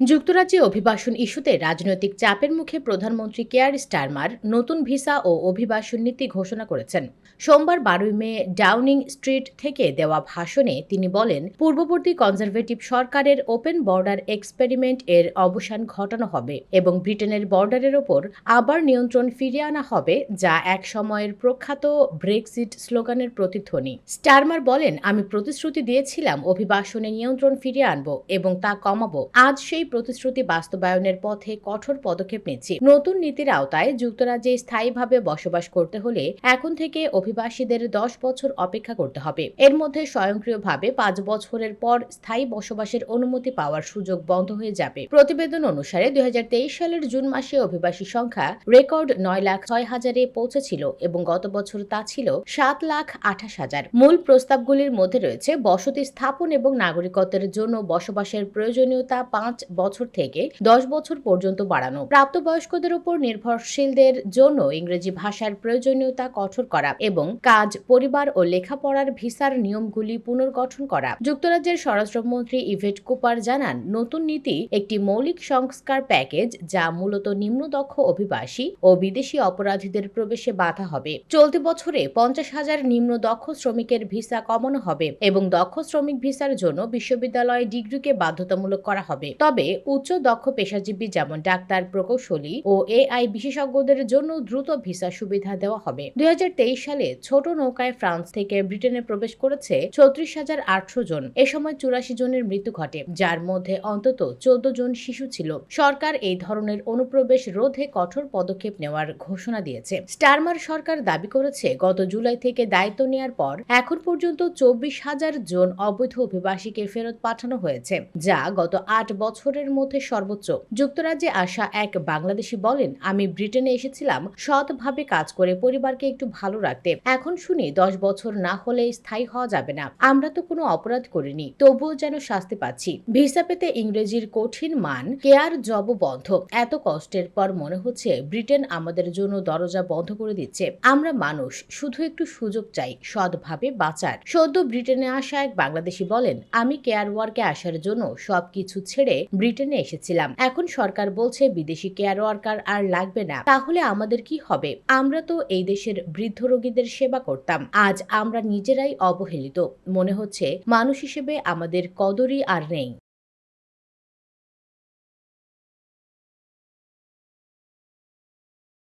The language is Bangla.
যুক্তরাজ্যে অভিবাসন ইস্যুতে রাজনৈতিক চাপের মুখে প্রধানমন্ত্রী কেয়ার স্টারমার নতুন ভিসা ও অভিবাসন নীতি ঘোষণা করেছেন। সোমবার বারোই মে ডাউনিং স্ট্রিট থেকে দেওয়া ভাষণে তিনি বলেন, পূর্ববর্তী কনজারভেটিভ সরকারের ওপেন বর্ডার এক্সপেরিমেন্ট এর অবসান ঘটানো হবে এবং ব্রিটেনের বর্ডারের ওপর আবার নিয়ন্ত্রণ ফিরিয়ে আনা হবে, যা এক সময়ের প্রখ্যাত ব্রেক্সিট স্লোগানের প্রতিধ্বনি। স্টারমার বলেন, আমি প্রতিশ্রুতি দিয়েছিলাম অভিবাসনে নিয়ন্ত্রণ ফিরিয়ে আনব এবং তা কমাবো। আজ সেই প্রতিশ্রুতি বাস্তবায়নের পথে কঠোর পদক্ষেপ নিচ্ছি। নতুন নীতির আওতায় যুক্তরাজ্যে স্থায়ীভাবে বসবাস করতে হলে এখন থেকে অভিবাসীদের দশ বছর অপেক্ষা করতে হবে। এর মধ্যে স্বয়ংক্রিয়ভাবে পাঁচ বছরের পর স্থায়ী বসবাসের অনুমতি পাওয়ার সুযোগ বন্ধ হয়ে যাবে। প্রতিবেদন অনুসারে দুই হাজার তেইশ সালের জুন মাসে অভিবাসী সংখ্যা রেকর্ড নয় লাখ ছয় হাজারে পৌঁছেছিল এবং গত বছর তা ছিল সাত লাখ আঠাশ হাজার। মূল প্রস্তাবগুলির মধ্যে রয়েছে বসতি স্থাপন এবং নাগরিকত্বের জন্য বসবাসের প্রয়োজনীয়তা পাঁচ বছর থেকে দশ বছর পর্যন্ত বাড়ানো। প্রাপ্তবয়স্কদের উপর নির্ভরশীলদের জন্য ইংরেজি ভাষার প্রয়োজনীয়তা কঠোর করা এবং কাজ, পরিবার ও লেখাপড়ার ভিসার নিয়মগুলি পুনর্গঠন করা। যুক্তরাজ্যের স্বরাষ্ট্রমন্ত্রী ইভেট কুপার জানান, নতুন নীতি একটি মৌলিক সংস্কার প্যাকেজ যা মূলত নিম্নদক্ষ অভিবাসী ও বিদেশি অপরাধীদের প্রবেশে বাধা হবে। চলতি বছরে পঞ্চাশ হাজার নিম্ন দক্ষ শ্রমিকের ভিসা কমানো হবে এবং দক্ষ শ্রমিক ভিসার জন্য বিশ্ববিদ্যালয় ডিগ্রিকে বাধ্যতামূলক করা হবে। তবে উচ্চ দক্ষ পেশাজীবী যেমন ডাক্তার, প্রকৌশলী ও এআই বিশেষজ্ঞদের জন্য দ্রুত ভিসা সুবিধা দেওয়া হবে। দুই হাজার তেইশ সালে ছোট নৌকায় ফ্রান্স থেকে ব্রিটেনে প্রবেশ করেছে ছত্রিশ হাজার আটশো জন। এ সময় চুরাশি জনের মৃত্যু ঘটে, যার মধ্যে অন্তত চোদ্দ জন শিশু ছিল। সরকার এই ধরনের অনুপ্রবেশ রোধে কঠোর পদক্ষেপ নেওয়ার ঘোষণা দিয়েছে। স্টারমার সরকার দাবি করেছে, গত জুলাই থেকে দায়িত্ব নেয়ার পর এখন পর্যন্ত চব্বিশ হাজার জন অবৈধ অভিবাসীকে ফেরত পাঠানো হয়েছে, যা গত আট বছরের মধ্যে সর্বোচ্চ। যুক্তরাজ্যে আসা এক বাংলাদেশি বলেন, আমি ব্রিটেনে এসেছিলাম, সৎভাবে কাজ করে পরিবারকে একটু ভালো রাখতে। এখন শুনি দশ বছর না হলে স্থায়ী হওয়া যাবে না। আমরা তো কোনো অপরাধ করিনি, তবুও যেন শাস্তি পাচ্ছি। ভিসা পেতে ইংরেজির কঠিন মান, কেয়ার জব বন্ধ। এত কষ্টের পর মনে হচ্ছে ব্রিটেন আমাদের জন্য দরজা বন্ধ করে দিচ্ছে। আমরা মানুষ, শুধু একটু সুযোগ চাই, সৎভাবে বাঁচার। সদ্য ব্রিটেনে আসা এক বাংলাদেশি বলেন, আমি কেয়ার ওয়ার্কে আসার জন্য সবকিছু ছেড়ে ব্রিটেনে এসেছিলাম। এখন সরকার বলছে বিদেশি কেয়ার ওয়ার্কার আর লাগবে না। তাহলে আমাদের কি হবে? আমরা তো এই দেশের বৃদ্ধ রোগীদের সেবা করতাম। আজ আমরা নিজেরাই অবহেলিত। মনে হচ্ছে মানুষ হিসেবে আমাদের কদরই আর নেই।